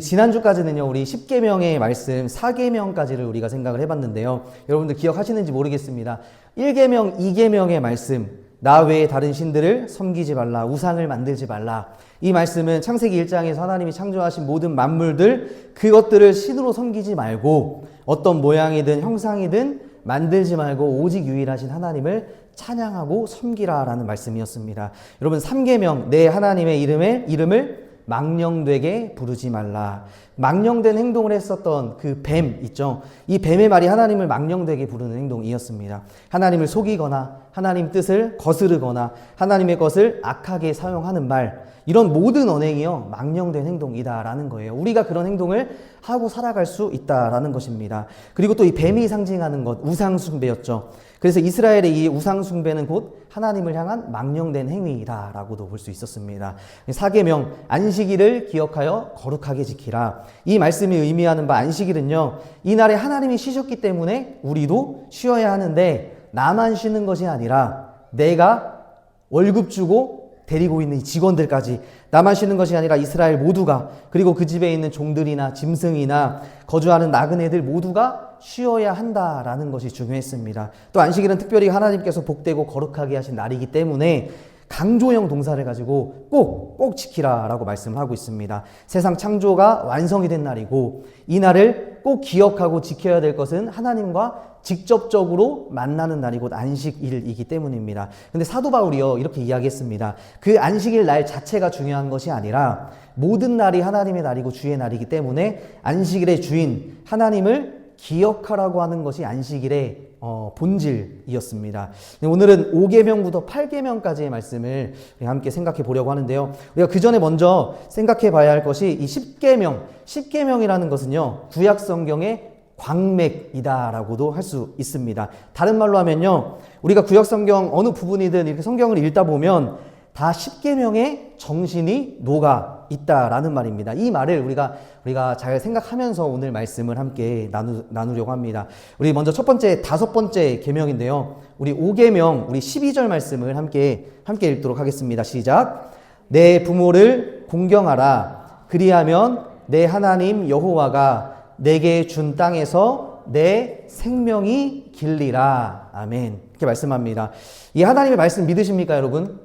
지난주까지는요, 우리 10계명의 말씀 4계명까지를 우리가 생각을 해봤는데요. 여러분들 기억하시는지 모르겠습니다. 1계명, 2계명의 말씀, 나 외에 다른 신들을 섬기지 말라, 우상을 만들지 말라. 이 말씀은 창세기 1장에서 하나님이 창조하신 모든 만물들, 그것들을 신으로 섬기지 말고, 어떤 모양이든 형상이든 만들지 말고, 오직 유일하신 하나님을 찬양하고 섬기라라는 말씀이었습니다. 여러분, 3계명, 내 하나님의 이름에, 이름을 망령되게 부르지 말라. 망령된 행동을 했었던 그 뱀 있죠. 이 뱀의 말이 하나님을 망령되게 부르는 행동이었습니다. 하나님을 속이거나 하나님 뜻을 거스르거나 하나님의 것을 악하게 사용하는 말. 이런 모든 언행이요. 망령된 행동이다라는 거예요. 우리가 그런 행동을 하고 살아갈 수 있다라는 것입니다. 그리고 또 이 뱀이 상징하는 것, 우상 숭배였죠. 그래서 이스라엘의 이 우상숭배는 곧 하나님을 향한 망령된 행위다라고도 볼 수 있었습니다. 사계명 안식일을 기억하여 거룩하게 지키라. 이 말씀이 의미하는 바 안식일은요. 이날에 하나님이 쉬셨기 때문에 우리도 쉬어야 하는데 나만 쉬는 것이 아니라 내가 월급 주고 데리고 있는 이 직원들까지 나만 쉬는 것이 아니라 이스라엘 모두가 그리고 그 집에 있는 종들이나 짐승이나 거주하는 나그네들 모두가 쉬어야 한다라는 것이 중요했습니다. 또 안식일은 특별히 하나님께서 복되고 거룩하게 하신 날이기 때문에 강조형 동사를 가지고 꼭, 꼭 지키라라고 말씀을 하고 있습니다. 세상 창조가 완성이 된 날이고 이 날을 꼭 기억하고 지켜야 될 것은 하나님과 직접적으로 만나는 날이 곧 안식일이기 때문입니다. 근데 사도 바울이요, 이렇게 이야기했습니다. 그 안식일 날 자체가 중요한 것이 아니라 모든 날이 하나님의 날이고 주의 날이기 때문에 안식일의 주인, 하나님을 기억하라고 하는 것이 안식일의 어, 본질이었습니다. 오늘은 5계명부터 8계명까지의 말씀을 함께 생각해 보려고 하는데요. 우리가 그 전에 먼저 생각해 봐야 할 것이 이 10계명, 10계명이라는 것은요. 구약 성경의 광맥이다라고도 할 수 있습니다. 다른 말로 하면요. 우리가 구약 성경 어느 부분이든 이렇게 성경을 읽다 보면 다 10계명의 정신이 녹아 있다라는 말입니다. 이 말을 우리가 우리가 잘 생각하면서 오늘 말씀을 함께 나누, 나누려고 합니다. 우리 먼저 첫 번째 다섯 번째 계명인데요. 우리 5계명 우리 12절 말씀을 함께 함께 읽도록 하겠습니다. 시작. 내 부모를 공경하라. 그리하면 내 하나님 여호와가 내게 준 땅에서 내 생명이 길리라. 아멘. 이렇게 말씀합니다. 이 하나님의 말씀 믿으십니까, 여러분?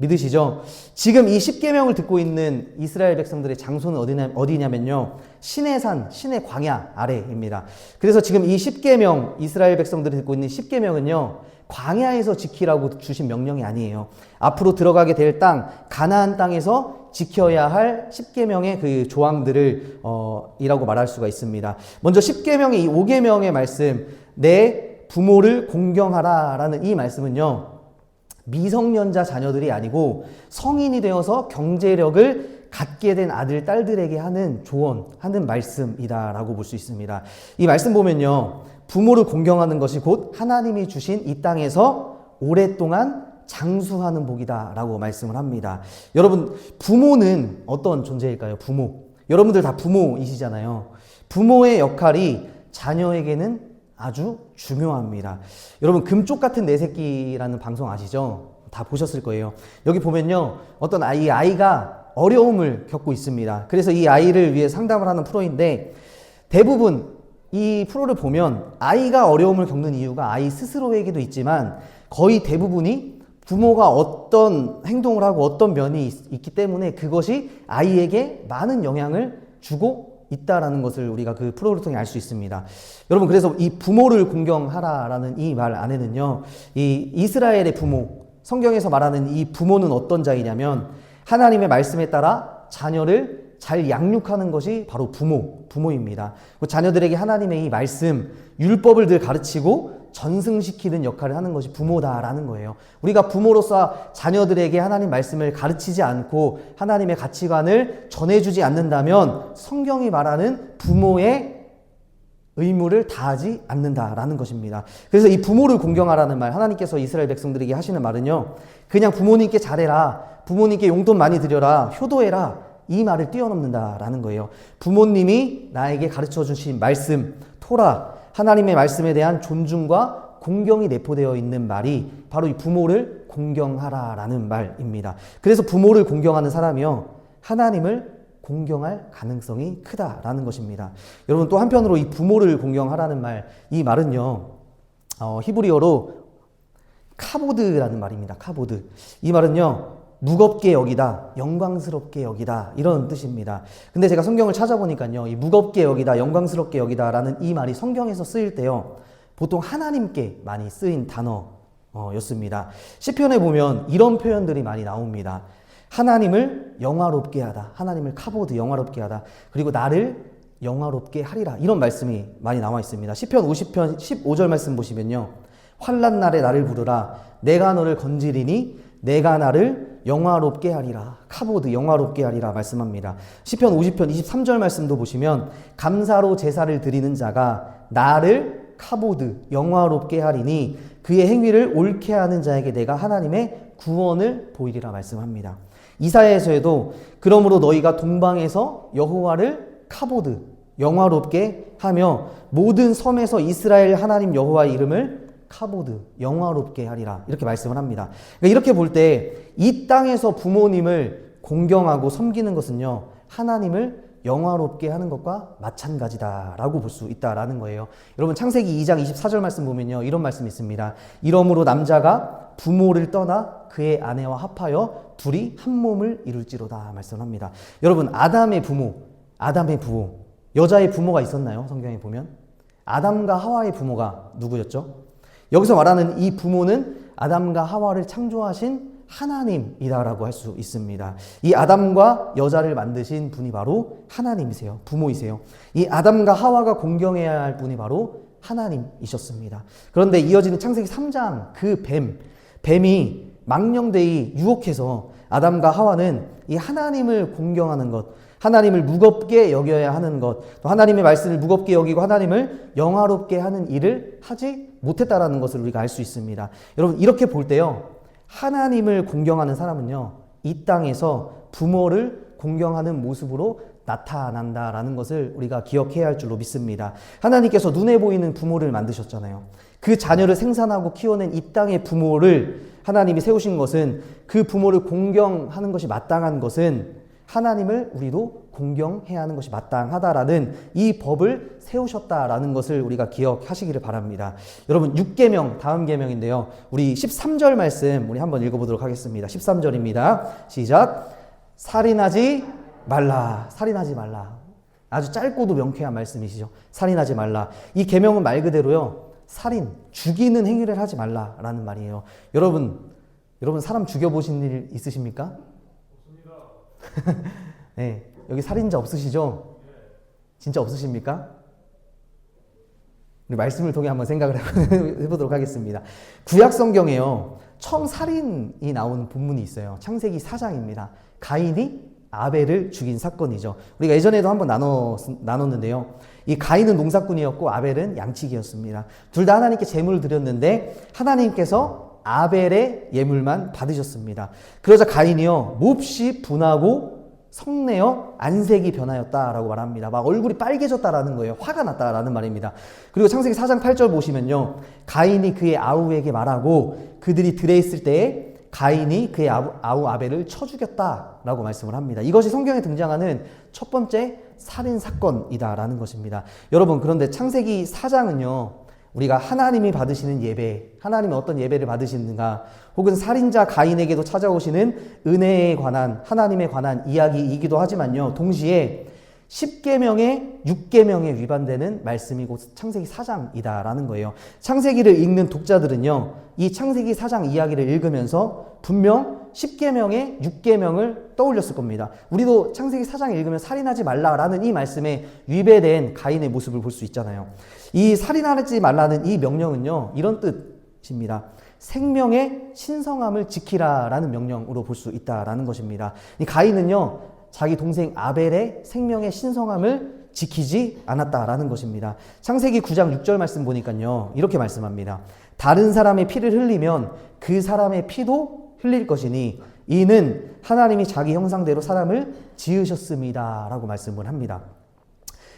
믿으시죠? 지금 이 10계명을 듣고 있는 이스라엘 백성들의 장소는 어디냐, 어디냐면요. 신의 산, 신의 광야 아래입니다. 그래서 지금 이 10계명, 이스라엘 백성들이 듣고 있는 10계명은요. 광야에서 지키라고 주신 명령이 아니에요. 앞으로 들어가게 될 땅, 가나안 땅에서 지켜야 할 10계명의 그 조항들을 어, 이라고 말할 수가 있습니다. 먼저 10계명의 이 5계명의 말씀, 내 부모를 공경하라라는 이 말씀은요. 미성년자 자녀들이 아니고 성인이 되어서 경제력을 갖게 된 아들, 딸들에게 하는 조언, 하는 말씀이다라고 볼 수 있습니다. 이 말씀 보면요. 부모를 공경하는 것이 곧 하나님이 주신 이 땅에서 오랫동안 장수하는 복이다라고 말씀을 합니다. 여러분, 부모는 어떤 존재일까요? 부모. 여러분들 다 부모이시잖아요. 부모의 역할이 자녀에게는 아주 중요합니다. 여러분, 금쪽 같은 내 새끼라는 방송 아시죠? 다 보셨을 거예요. 여기 보면요. 어떤 아이, 아이가 어려움을 겪고 있습니다. 그래서 이 아이를 위해 상담을 하는 프로인데 대부분 이 프로를 보면 아이가 어려움을 겪는 이유가 아이 스스로에게도 있지만 거의 대부분이 부모가 어떤 행동을 하고 어떤 면이 있, 기 때문에 그것이 아이에게 많은 영향을 주고 있다라는 것을 우리가 그 프로를 통해 알 수 있습니다. 여러분 그래서 이 부모를 공경하라라는 이 말 안에는요. 이 이스라엘의 부모 성경에서 말하는 이 부모는 어떤 자이냐면 하나님의 말씀에 따라 자녀를 잘 양육하는 것이 바로 부모, 부모입니다. 그 자녀들에게 하나님의 이 말씀, 율법을 늘 가르치고 전승시키는 역할을 하는 것이 부모다라는 거예요. 우리가 부모로서 자녀들에게 하나님 말씀을 가르치지 않고 하나님의 가치관을 전해주지 않는다면 성경이 말하는 부모의 의무를 다하지 않는다라는 것입니다. 그래서 이 부모를 공경하라는 말, 하나님께서 이스라엘 백성들에게 하시는 말은요, 그냥 부모님께 잘해라, 부모님께 용돈 많이 드려라, 효도해라, 이 말을 뛰어넘는다라는 거예요. 부모님이 나에게 가르쳐 주신 말씀, 토라, 하나님의 말씀에 대한 존중과 공경이 내포되어 있는 말이 바로 이 부모를 공경하라라는 말입니다. 그래서 부모를 공경하는 사람이요. 하나님을 공경할 가능성이 크다라는 것입니다. 여러분 또 한편으로 이 부모를 공경하라는 말, 이 말은요, 어, 히브리어로 카보드라는 말입니다. 카보드. 이 말은요, 무겁게 여기다, 영광스럽게 여기다, 이런 뜻입니다. 근데 제가 성경을 찾아보니까요, 이 무겁게 여기다, 영광스럽게 여기다라는 이 말이 성경에서 쓰일 때요, 보통 하나님께 많이 쓰인 단어였습니다. 시편에 보면 이런 표현들이 많이 나옵니다. 하나님을 영화롭게 하다, 하나님을 카보드 영화롭게 하다, 그리고 나를 영화롭게 하리라 이런 말씀이 많이 나와 있습니다. 시편 50편 15절 말씀 보시면요. 환란 날에 나를 부르라 내가 너를 건지리니 내가 나를 영화롭게 하리라 카보드 영화롭게 하리라 말씀합니다. 시편 50편 23절 말씀도 보시면 감사로 제사를 드리는 자가 나를 카보드 영화롭게 하리니 그의 행위를 옳게 하는 자에게 내가 하나님의 구원을 보이리라 말씀합니다. 이사야에서도 그러므로 너희가 동방에서 여호와를 카보드 영화롭게 하며 모든 섬에서 이스라엘 하나님 여호와의 이름을 카보드 영화롭게 하리라 이렇게 말씀을 합니다. 그러니까 이렇게 볼 때 이 땅에서 부모님을 공경하고 섬기는 것은요 하나님을 영화롭게 하는 것과 마찬가지다라고 볼 수 있다라는 거예요. 여러분 창세기 2장 24절 말씀 보면요 이런 말씀이 있습니다. 이러므로 남자가 부모를 떠나 그의 아내와 합하여 둘이 한 몸을 이룰지로다 말씀합니다. 여러분 아담의 부모, 아담의 부모, 여자의 부모가 있었나요? 성경에 보면 아담과 하와의 부모가 누구였죠? 여기서 말하는 이 부모는 아담과 하와를 창조하신 하나님이다라고 할 수 있습니다. 이 아담과 여자를 만드신 분이 바로 하나님이세요. 부모이세요. 이 아담과 하와가 공경해야 할 분이 바로 하나님이셨습니다. 그런데 이어지는 창세기 3장 그 뱀, 뱀이 망령되이 유혹해서 아담과 하와는 이 하나님을 공경하는 것, 하나님을 무겁게 여겨야 하는 것, 또 하나님의 말씀을 무겁게 여기고 하나님을 영화롭게 하는 일을 하지 못했다라는 것을 우리가 알 수 있습니다. 여러분 이렇게 볼 때요. 하나님을 공경하는 사람은요. 이 땅에서 부모를 공경하는 모습으로 나타난다라는 것을 우리가 기억해야 할 줄로 믿습니다. 하나님께서 눈에 보이는 부모를 만드셨잖아요. 그 자녀를 생산하고 키워낸 이 땅의 부모를 하나님이 세우신 것은 그 부모를 공경하는 것이 마땅한 것은 하나님을 우리도 공경해야 하는 것이 마땅하다라는 이 법을 세우셨다라는 것을 우리가 기억하시기를 바랍니다. 여러분 6계명 다음 계명인데요. 우리 13절 말씀 우리 한번 읽어 보도록 하겠습니다. 13절입니다. 시작. 살인하지 말라. 살인하지 말라. 아주 짧고도 명쾌한 말씀이시죠. 살인하지 말라. 이 계명은 말 그대로요. 살인, 죽이는 행위를 하지 말라라는 말이에요. 여러분, 여러분 사람 죽여 보신 일 있으십니까? 네, 여기 살인자 없으시죠? 진짜 없으십니까? 우리 말씀을 통해 한번 생각을 해보도록 하겠습니다. 구약 성경에요. 처음 살인이 나오는 본문이 있어요. 창세기 4장입니다. 가인이 아벨을 죽인 사건이죠. 우리가 예전에도 한번 나눴, 나눴는데요. 이 가인은 농사꾼이었고 아벨은 양치기였습니다. 둘 다 하나님께 제물을 드렸는데 하나님께서 아벨의 예물만 받으셨습니다. 그러자 가인이요 몹시 분하고 성내어 안색이 변하였다라고 말합니다. 막 얼굴이 빨개졌다라는 거예요. 화가 났다라는 말입니다. 그리고 창세기 4장 8절 보시면요. 가인이 그의 아우에게 말하고 그들이 들에 있을 때에 가인이 그의 아우, 아우 아벨을 쳐 죽였다라고 말씀을 합니다. 이것이 성경에 등장하는 첫 번째 살인 사건이다라는 것입니다. 여러분 그런데 창세기 4장은요. 우리가 하나님이 받으시는 예배, 하나님이 어떤 예배를 받으시는가, 혹은 살인자 가인에게도 찾아오시는 은혜에 관한, 하나님에 관한 이야기이기도 하지만요, 동시에 10계명의 6계명에 위반되는 말씀이 곧 창세기 4장이다라는 거예요. 창세기를 읽는 독자들은요. 이 창세기 4장 이야기를 읽으면서 분명 10계명의 6계명을 떠올렸을 겁니다. 우리도 창세기 4장 읽으면 살인하지 말라라는 이 말씀에 위배된 가인의 모습을 볼 수 있잖아요. 이 살인하지 말라는 이 명령은요. 이런 뜻입니다. 생명의 신성함을 지키라라는 명령으로 볼 수 있다라는 것입니다. 이 가인은요. 자기 동생 아벨의 생명의 신성함을 지키지 않았다라는 것입니다. 창세기 9장 6절 말씀 보니까요. 이렇게 말씀합니다. 다른 사람의 피를 흘리면 그 사람의 피도 흘릴 것이니 이는 하나님이 자기 형상대로 사람을 지으셨습니다. 라고 말씀을 합니다.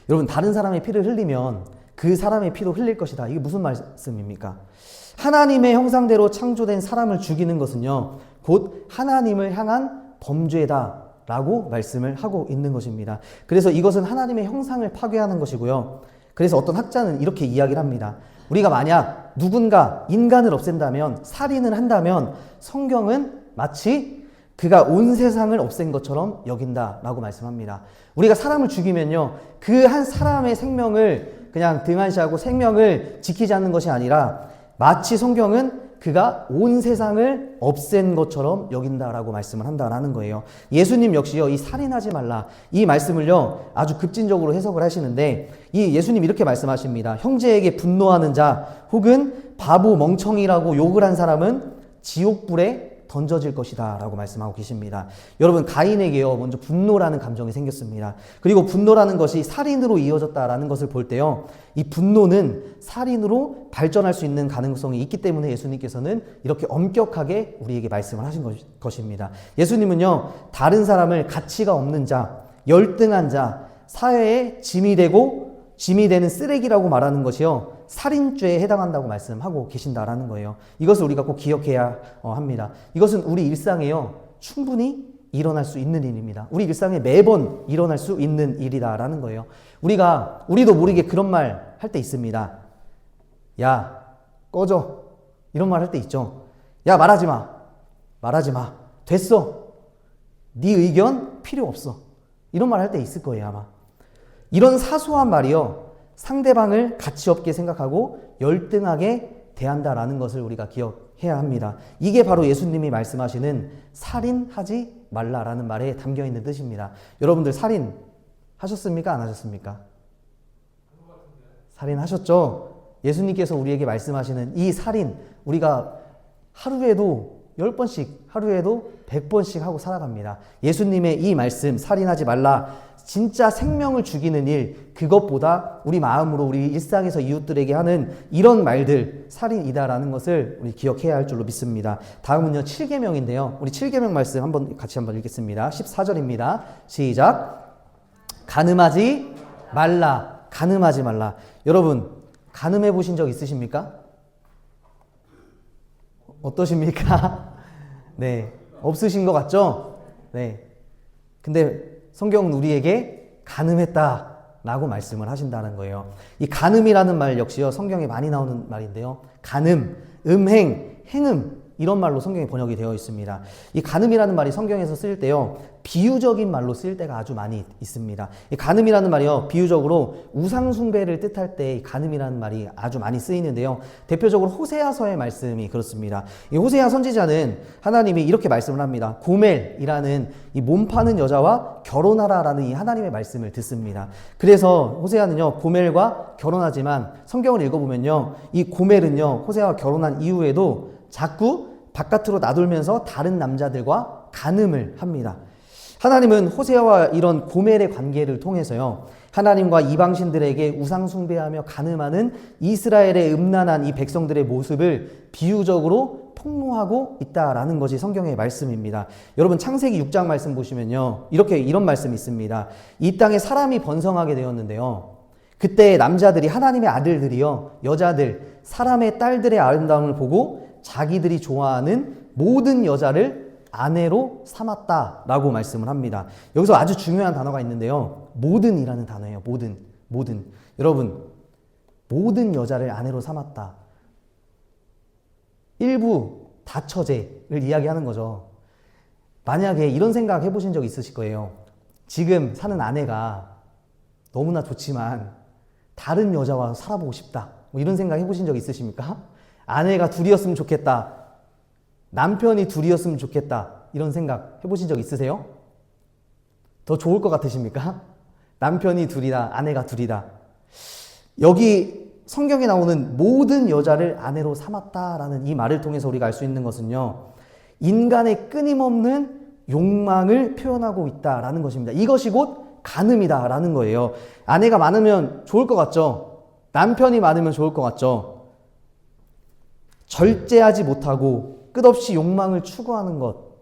여러분, 다른 사람의 피를 흘리면 그 사람의 피도 흘릴 것이다. 이게 무슨 말씀입니까? 하나님의 형상대로 창조된 사람을 죽이는 것은요, 곧 하나님을 향한 범죄다. 라고 말씀을 하고 있는 것입니다. 그래서 이것은 하나님의 형상을 파괴하는 것이고요. 그래서 어떤 학자는 이렇게 이야기를 합니다. 우리가 만약 누군가 인간을 없앤다면, 살인을 한다면 성경은 마치 그가 온 세상을 없앤 것처럼 여긴다라고 말씀합니다. 우리가 사람을 죽이면요. 그 한 사람의 생명을 그냥 등한시하고 생명을 지키지 않는 것이 아니라 마치 성경은 그가 온 세상을 없앤 것처럼 여긴다라고 말씀을 한다라는 거예요. 예수님 역시요, 이 살인하지 말라. 이 말씀을요, 아주 급진적으로 해석을 하시는데, 이 예수님 이렇게 말씀하십니다. 형제에게 분노하는 자, 혹은 바보 멍청이라고 욕을 한 사람은 지옥불에 던져질 것이다 라고 말씀하고 계십니다. 여러분, 가인에게요, 먼저 분노라는 감정이 생겼습니다. 그리고 분노라는 것이 살인으로 이어졌다라는 것을 볼 때요, 이 분노는 살인으로 발전할 수 있는 가능성이 있기 때문에 예수님께서는 이렇게 엄격하게 우리에게 말씀을 하신 것- 것입니다. 예수님은요, 다른 사람을 가치가 없는 자, 열등한 자, 사회에 짐이 되고 짐이 되는 쓰레기라고 말하는 것이요. 살인죄에 해당한다고 말씀하고 계신다라는 거예요. 이것을 우리가 꼭 기억해야 어, 합니다. 이것은 우리 일상에요. 충분히 일어날 수 있는 일입니다. 우리 일상에 매번 일어날 수 있는 일이다라는 거예요. 우리가 우리도 모르게 그런 말 할 때 있습니다. 야, 꺼져. 이런 말 할 때 있죠. 야, 말하지 마. 말하지 마. 됐어. 네 의견 필요 없어. 이런 말 할 때 있을 거예요, 아마. 이런 사소한 말이요. 상대방을 가치 없게 생각하고 열등하게 대한다라는 것을 우리가 기억해야 합니다. 이게 바로 예수님이 말씀하시는 살인하지 말라라는 말에 담겨 있는 뜻입니다. 여러분들 살인 하셨습니까? 안 하셨습니까? 살인하셨죠? 예수님께서 우리에게 말씀하시는 이 살인, 우리가 하루에도 10번씩, 하루에도 100번씩 하고 살아갑니다. 예수님의 이 말씀, 살인하지 말라. 진짜 생명을 죽이는 일, 그것보다 우리 마음으로 우리 일상에서 이웃들에게 하는 이런 말들, 살인이다라는 것을 우리 기억해야 할 줄로 믿습니다. 다음은요, 7계명인데요. 우리 7계명 말씀 한번 같이 한번 읽겠습니다. 14절입니다. 시작. 가늠하지 말라. 가늠하지 말라. 여러분, 가늠해 보신 적 있으십니까? 어떠십니까? 네. 없으신 것 같죠? 네. 근데 성경은 우리에게 가늠했다. 라고 말씀을 하신다는 거예요. 이 가늠이라는 말 역시요, 성경에 많이 나오는 말인데요. 가늠, 음행, 행음, 이런 말로 성경에 번역이 되어 있습니다. 이 가늠이라는 말이 성경에서 쓰일 때요, 비유적인 말로 쓰일 때가 아주 많이 있습니다. 이 가늠이라는 말이요, 비유적으로 우상숭배를 뜻할 때이 가늠이라는 말이 아주 많이 쓰이는데요. 대표적으로 호세아서의 말씀이 그렇습니다. 이 호세아 선지자는 하나님이 이렇게 말씀을 합니다. 고멜이라는 이 몸 파는 여자와 결혼하라라는 이 하나님의 말씀을 듣습니다. 그래서 호세아는요, 고멜과 결혼하지만 성경을 읽어보면요, 이 고멜은요, 호세아와 결혼한 이후에도 자꾸 바깥으로 나돌면서 다른 남자들과 간음을 합니다. 하나님은 호세아와 이런 고멜의 관계를 통해서요. 하나님과 이방신들에게 우상 숭배하며 간음하는 이스라엘의 음란한 이 백성들의 모습을 비유적으로 폭로하고 있다라는 것이 성경의 말씀입니다. 여러분 창세기 6장 말씀 보시면요. 이렇게 이런 말씀이 있습니다. 이 땅에 사람이 번성하게 되었는데요. 그때 남자들이 하나님의 아들들이요. 여자들 사람의 딸들의 아름다움을 보고 자기들이 좋아하는 모든 여자를 아내로 삼았다라고 말씀을 합니다. 여기서 아주 중요한 단어가 있는데요. 모든이라는 단어예요. 모든. 모든. 여러분, 모든 여자를 아내로 삼았다. 일부 다처제를 이야기하는 거죠. 만약에 이런 생각 해보신 적 있으실 거예요. 지금 사는 아내가 너무나 좋지만 다른 여자와 살아보고 싶다. 뭐 이런 생각 해보신 적 있으십니까? 아내가 둘이었으면 좋겠다. 남편이 둘이었으면 좋겠다. 이런 생각 해보신 적 있으세요? 더 좋을 것 같으십니까? 남편이 둘이다, 아내가 둘이다. 여기 성경에 나오는 모든 여자를 아내로 삼았다라는 이 말을 통해서 우리가 알 수 있는 것은요, 인간의 끊임없는 욕망을 표현하고 있다라는 것입니다. 이것이 곧 간음이다라는 거예요. 아내가 많으면 좋을 것 같죠? 남편이 많으면 좋을 것 같죠? 절제하지 못하고 끝없이 욕망을 추구하는 것.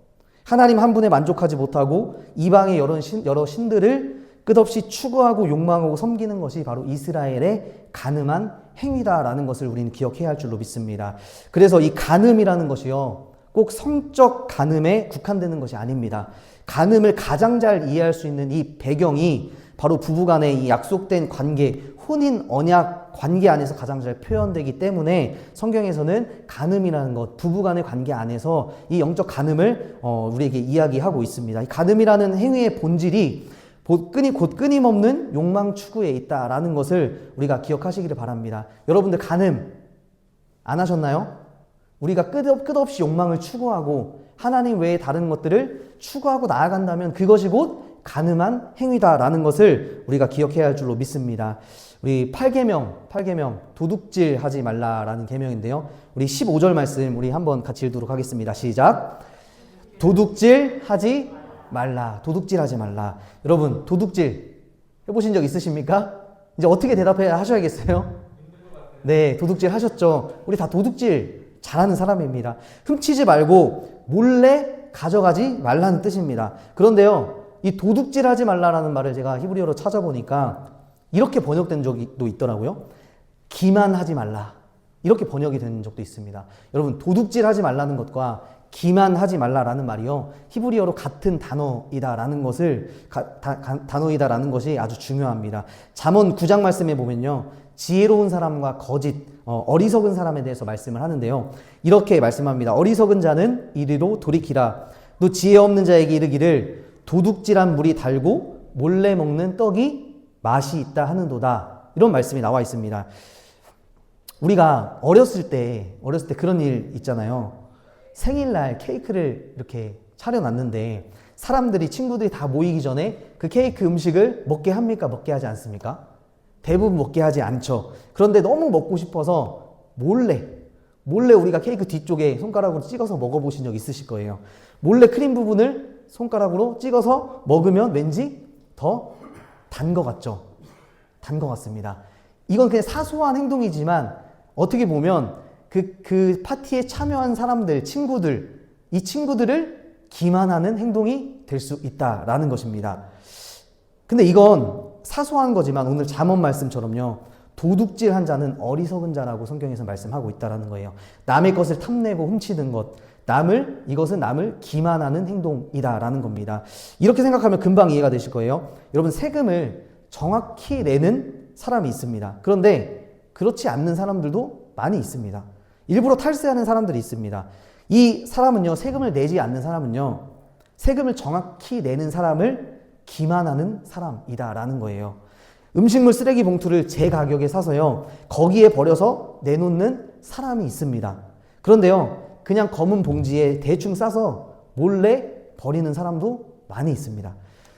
하나님 한 분에 만족하지 못하고 이방의 여러, 신, 여러 신들을 끝없이 추구하고 욕망하고 섬기는 것이 바로 이스라엘의 가늠한 행위다라는 것을 우리는 기억해야 할 줄로 믿습니다. 그래서 이 간음이라는 것이요. 꼭 성적 간음에 국한되는 것이 아닙니다. 간음을 가장 잘 이해할 수 있는 이 배경이 바로 부부 간의 이 약속된 관계, 혼인 언약 관계 안에서 가장 잘 표현되기 때문에 성경에서는 간음이라는 것, 부부 간의 관계 안에서 이 영적 간음을 어, 우리에게 이야기하고 있습니다. 이 간음이라는 행위의 본질이 곧 끊임, 곧 끊임없는 욕망 추구에 있다라는 것을 우리가 기억하시기를 바랍니다. 여러분들 간음 안 하셨나요? 우리가 끝, 끝없이 욕망을 추구하고 하나님 외에 다른 것들을 추구하고 나아간다면 그것이 곧 가늠한 행위다라는 것을 우리가 기억해야 할 줄로 믿습니다. 우리 8계명, 8계명 도둑질 하지 말라라는 계명인데요. 우리 15절 말씀 우리 한번 같이 읽도록 하겠습니다. 시작. 도둑질 하지 말라. 도둑질 하지 말라. 여러분, 도둑질 해 보신 적 있으십니까? 이제 어떻게 대답해 하셔야겠어요? 네, 도둑질 하셨죠? 우리 다 도둑질 잘하는 사람입니다. 훔치지 말고 몰래 가져가지 말라는 뜻입니다. 그런데요, 이 도둑질 하지 말라라는 말을 제가 히브리어로 찾아보니까 이렇게 번역된 적도 있더라고요. 기만하지 말라. 이렇게 번역이 된 적도 있습니다. 여러분, 도둑질 하지 말라는 것과 기만하지 말라라는 말이요. 히브리어로 같은 단어이다라는 것을 가, 다, 가, 단어이다라는 것이 아주 중요합니다. 잠언 9장 말씀에 보면요. 지혜로운 사람과 거짓, 어, 어리석은 사람에 대해서 말씀을 하는데요. 이렇게 말씀합니다. 어리석은 자는 이리로 돌이키라. 또 지혜 없는 자에게 이르기를 도둑질한 물이 달고 몰래 먹는 떡이 맛이 있다 하는도다. 이런 말씀이 나와 있습니다. 우리가 어렸을 때, 어렸을 때 그런 일 있잖아요. 생일날 케이크를 이렇게 차려놨는데 사람들이 친구들이 다 모이기 전에 그 케이크 음식을 먹게 합니까? 먹게 하지 않습니까? 대부분 먹게 하지 않죠. 그런데 너무 먹고 싶어서 몰래 몰래 우리가 케이크 뒤쪽에 손가락으로 찍어서 먹어보신 적 있으실 거예요. 몰래 크림 부분을 손가락으로 찍어서 먹으면 왠지 더 단 것 같죠? 단 것 같습니다. 이건 그냥 사소한 행동이지만 어떻게 보면 그, 그 파티에 참여한 사람들, 친구들, 이 친구들을 기만하는 행동이 될 수 있다라는 것입니다. 근데 이건 사소한 거지만 오늘 잠언 말씀처럼요. 도둑질 한 자는 어리석은 자라고 성경에서 말씀하고 있다라는 거예요. 남의 것을 탐내고 훔치는 것, 남을 이것은 남을 기만하는 행동이다라는 겁니다. 이렇게 생각하면 금방 이해가 되실 거예요. 여러분 세금을 정확히 내는 사람이 있습니다. 그런데 그렇지 않는 사람들도 많이 있습니다. 일부러 탈세하는 사람들이 있습니다. 이 사람은요, 세금을 내지 않는 사람은요, 세금을 정확히 내는 사람을 기만하는 사람이다라는 거예요. 음식물 쓰레기 봉투를 제 가격에 사서요, 거기에 버려서 내놓는 사람이 있습니다. 그런데요, 그냥 검은 봉지에 대충 싸서 몰래 버리는 사람도 많이 있습니다.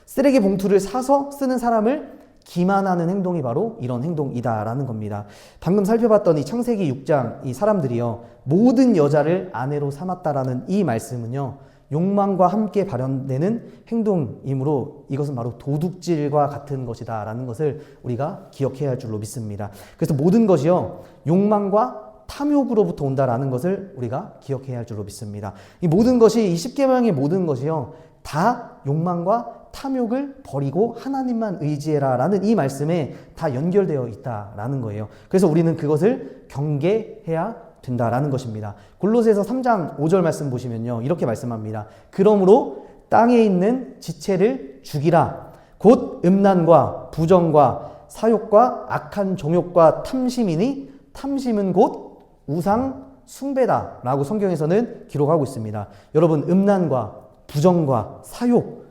쓰레기 봉투를 사서 쓰는 사람을 기만하는 행동이 바로 이런 행동이다라는 겁니다. 방금 살펴봤던 이 창세기 6장 이 사람들이요. 모든 여자를 아내로 삼았다라는 이 말씀은요. 욕망과 함께 발현되는 행동이므로 이것은 바로 도둑질과 같은 것이다라는 것을 우리가 기억해야 할 줄로 믿습니다. 그래서 모든 것이요. 욕망과 탐욕으로부터 온다라는 것을 우리가 기억해야 할 줄로 믿습니다. 이 모든 것이 이 십계명의 모든 것이요. 다 욕망과 탐욕을 버리고 하나님만 의지해라라는 이 말씀에 다 연결되어 있다라는 거예요. 그래서 우리는 그것을 경계해야 된다라는 것입니다. 골로새서 3장 5절 말씀 보시면요. 이렇게 말씀합니다. 그러므로 땅에 있는 지체를 죽이라. 곧 음란과 부정과 사욕과 악한 종욕과 탐심이니 탐심은 곧 우상 숭배다라고 성경에서는 기록하고 있습니다. 여러분 음란과 부정과 사욕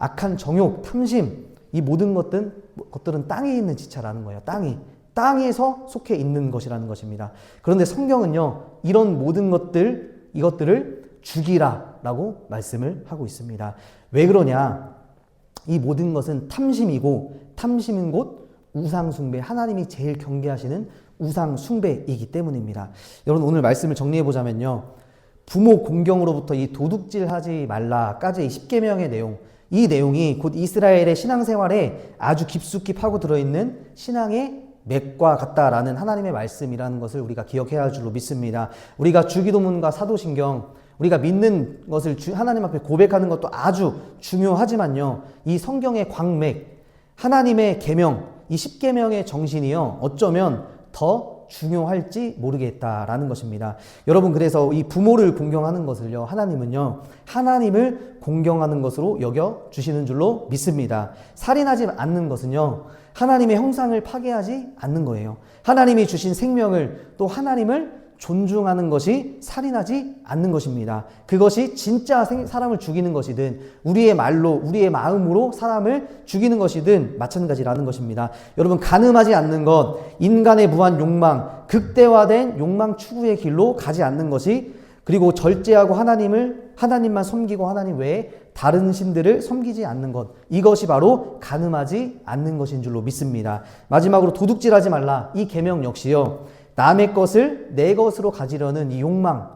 악한 정욕, 탐심, 이 모든 것들은, 것들은 땅에 있는 지체라는 거예요. 땅이. 땅에서 속해 있는 것이라는 것입니다. 그런데 성경은요, 이런 모든 것들, 이것들을 죽이라 라고 말씀을 하고 있습니다. 왜 그러냐? 이 모든 것은 탐심이고, 탐심은 곧 우상 숭배, 하나님이 제일 경계하시는 우상 숭배이기 때문입니다. 여러분, 오늘 말씀을 정리해 보자면요. 부모 공경으로부터 이 도둑질 하지 말라까지 10계명의 내용, 이 내용이 곧 이스라엘의 신앙생활에 아주 깊숙이 파고 들어있는 신앙의 맥과 같다라는 하나님의 말씀이라는 것을 우리가 기억해야 할 줄로 믿습니다. 우리가 주기도문과 사도신경, 우리가 믿는 것을 하나님 앞에 고백하는 것도 아주 중요하지만요. 이 성경의 광맥, 하나님의 계명, 이 십계명의 정신이요. 어쩌면 더 중요할지 모르겠다라는 것입니다. 여러분 그래서 이 부모를 공경하는 것을요 하나님은요 하나님을 공경하는 것으로 여겨 주시는 줄로 믿습니다. 살인하지 않는 것은요 하나님의 형상을 파괴하지 않는 거예요. 하나님이 주신 생명을 또 하나님을 존중하는 것이 살인하지 않는 것입니다. 그것이 진짜 생- 사람을 죽이는 것이든 우리의 말로 우리의 마음으로 사람을 죽이는 것이든 마찬가지라는 것입니다. 여러분 간음하지 않는 것, 인간의 무한 욕망, 극대화된 욕망 추구의 길로 가지 않는 것이 그리고 절제하고 하나님을 하나님만 섬기고 하나님 외에 다른 신들을 섬기지 않는 것 이것이 바로 간음하지 않는 것인 줄로 믿습니다. 마지막으로 도둑질하지 말라 이 계명 역시요 남의 것을 내 것으로 가지려는 이 욕망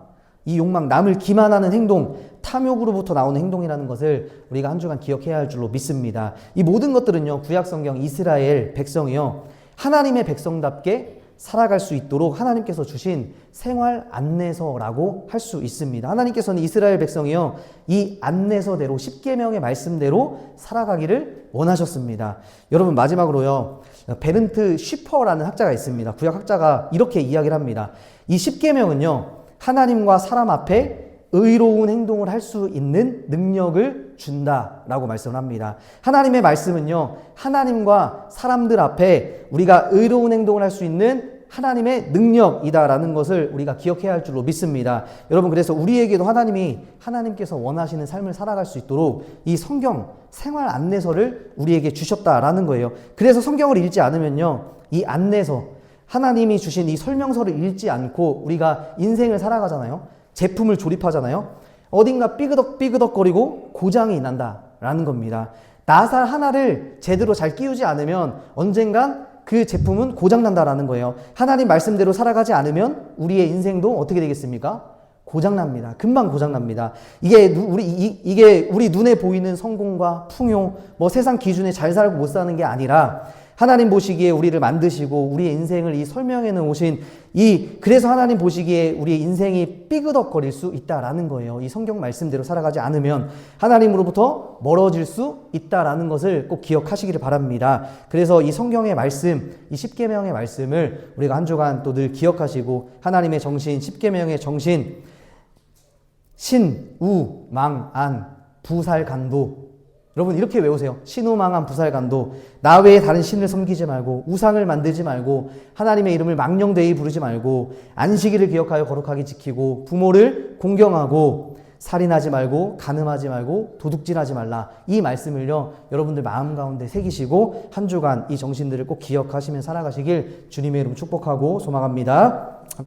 이 욕망 남을 기만하는 행동 탐욕으로부터 나오는 행동이라는 것을 우리가 한 주간 기억해야 할 줄로 믿습니다. 이 모든 것들은요 구약 성경 이스라엘 백성이요 하나님의 백성답게 살아갈 수 있도록 하나님께서 주신 생활 안내서라고 할 수 있습니다. 하나님께서는 이스라엘 백성이요 이 안내서대로 십계명의 말씀대로 살아가기를 원하셨습니다. 여러분 마지막으로요 베른트 쉬퍼라는 학자가 있습니다. 구약 학자가 이렇게 이야기를 합니다. 이 십계명은요 하나님과 사람 앞에 의로운 행동을 할 수 있는 능력을 준다라고 말씀을 합니다. 하나님의 말씀은요, 하나님과 사람들 앞에 우리가 의로운 행동을 할 수 있는 하나님의 능력이다라는 것을 우리가 기억해야 할 줄로 믿습니다. 여러분, 그래서 우리에게도 하나님이 하나님께서 원하시는 삶을 살아갈 수 있도록 이 성경 생활 안내서를 우리에게 주셨다라는 거예요. 그래서 성경을 읽지 않으면요, 이 안내서, 하나님이 주신 이 설명서를 읽지 않고 우리가 인생을 살아가잖아요. 제품을 조립하잖아요. 어딘가 삐그덕 삐그덕거리고 고장이 난다라는 겁니다. 나사 하나를 제대로 잘 끼우지 않으면 언젠간 그 제품은 고장 난다라는 거예요. 하나님 말씀대로 살아가지 않으면 우리의 인생도 어떻게 되겠습니까? 고장납니다. 금방 고장납니다. 이게 누- 우리 이, 이게 우리 눈에 보이는 성공과 풍요, 뭐 세상 기준에 잘 살고 못 사는 게 아니라 하나님 보시기에 우리를 만드시고 우리의 인생을 이 설명해 놓으신 이 그래서 하나님 보시기에 우리의 인생이 삐그덕거릴 수 있다라는 거예요. 이 성경 말씀대로 살아가지 않으면 하나님으로부터 멀어질 수 있다라는 것을 꼭 기억하시기를 바랍니다. 그래서 이 성경의 말씀, 이 십계명의 말씀을 우리가 한 주간 또 늘 기억하시고 하나님의 정신, 십계명의 정신 신, 우, 망, 안, 부살, 간도. 여러분 이렇게 외우세요. 신우망한 부살간도 나 외에 다른 신을 섬기지 말고 우상을 만들지 말고 하나님의 이름을 망령되이 부르지 말고 안식일을 기억하여 거룩하게 지키고 부모를 공경하고 살인하지 말고 간음하지 말고 도둑질하지 말라 이 말씀을요 여러분들 마음 가운데 새기시고 한 주간 이 정신들을 꼭 기억하시며 살아가시길 주님의 이름 축복하고 소망합니다.